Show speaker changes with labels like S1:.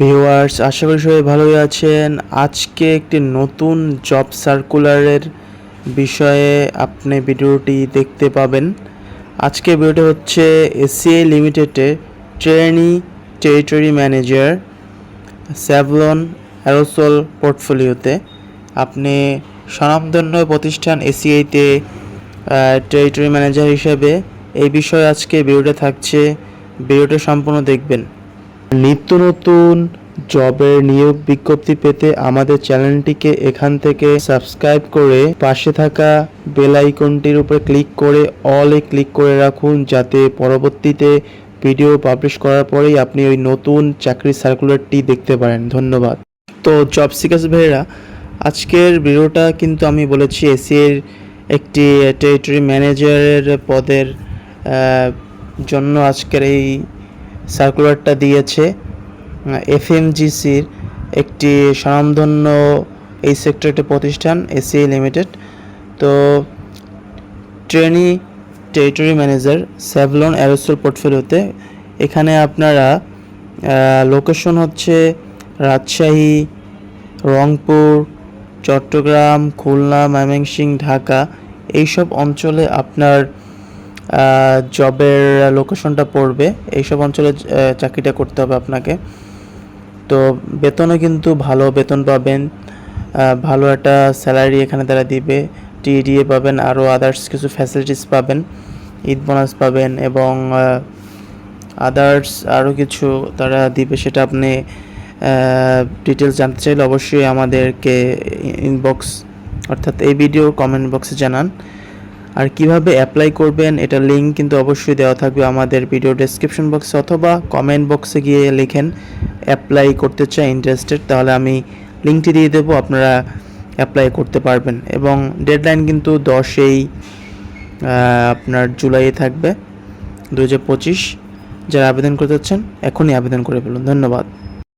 S1: Viewers, আশা করি সবাই ভালোই আছেন। আজকে একটি নতুন জব সার্কুলারের বিষয়ে আপনি ভিডিওটি দেখতে পাবেন। আজকে ভিডিওটি হচ্ছে এসিআই লিমিটেডের trainee territory manager Savlon aerosol পোর্টফোলিওতে। আপনি স্বনামধন্য প্রতিষ্ঠান এসিআইতে টেরিটরি ম্যানেজার হিসেবে এই বিষয়ে আজকে ভিডিওটা থাকছে। ভিডিওটা সম্পূর্ণ দেখবেন। নিত্য নতুন জবের নিয়োগ বিজ্ঞপ্তি পেতে আমাদের চ্যানেলটিকে এখান থেকে সাবস্ক্রাইব করে পাশে থাকা বেল আইকনটির উপরে ক্লিক করে অলে ক্লিক করে রাখুন, যাতে পরবর্তীতে ভিডিও পাবলিশ করার পরেই আপনি ওই নতুন চাকরির সার্কুলারটি দেখতে পারেন। ধন্যবাদ। তো জব সিকাস ভাইয়েরা, আজকের ভিডিওটা কিন্তু আমি বলেছি এসির একটি টেরিটরি ম্যানেজারের পদের জন্য আজকের এই সার্কুলারটা দিয়েছে এফএমজিসির একটি স্বনামধন্য এই সেক্টর একটি প্রতিষ্ঠান, এসিআই লিমিটেড। তো trainee territory manager Savlon aerosol পোর্টফোলিওতে, এখানে আপনারা লোকেশন হচ্ছে রাজশাহী, রংপুর, চট্টগ্রাম, খুলনা, ময়মনসিংহ, ঢাকা, এইসব অঞ্চলে আপনার জবের লোকেশনটা পড়বে। এইসব অঞ্চলে চাকরিটা করতে হবে আপনাকে। তো বেতনও কিন্তু ভালো, বেতন পাবেন। ভালো একটা স্যালারি এখানে তারা দিবে। টিডিএ পাবেন, আরও আদার্স কিছু ফ্যাসিলিটিস পাবেন, ঈদ বোনাস পাবেন এবং আদার্স আরও কিছু তারা দিবে সেটা আপনি ডিটেলস জানতে চাইলে অবশ্যই আমাদেরকে ইনবক্স অর্থাৎ এই ভিডিও কমেন্ট বক্সে জানান। আর কীভাবে অ্যাপ্লাই করবেন, এটা লিঙ্ক কিন্তু অবশ্যই দেওয়া থাকবে আমাদের ভিডিও ডেসক্রিপশন বক্সে অথবা কমেন্ট বক্সে গিয়ে লিখেন অ্যাপ্লাই করতে চাই ইন্টারেস্টেড তাহলে আমি লিঙ্কটি দিয়ে দেবো, আপনারা অ্যাপ্লাই করতে পারবেন। এবং ডেডলাইন কিন্তু দশেই আপনার জুলাইয়ে থাকবে দু হাজার পঁচিশ। যারা আবেদন করতে চাচ্ছেন, এখনই আবেদন করে ফেলুন। ধন্যবাদ।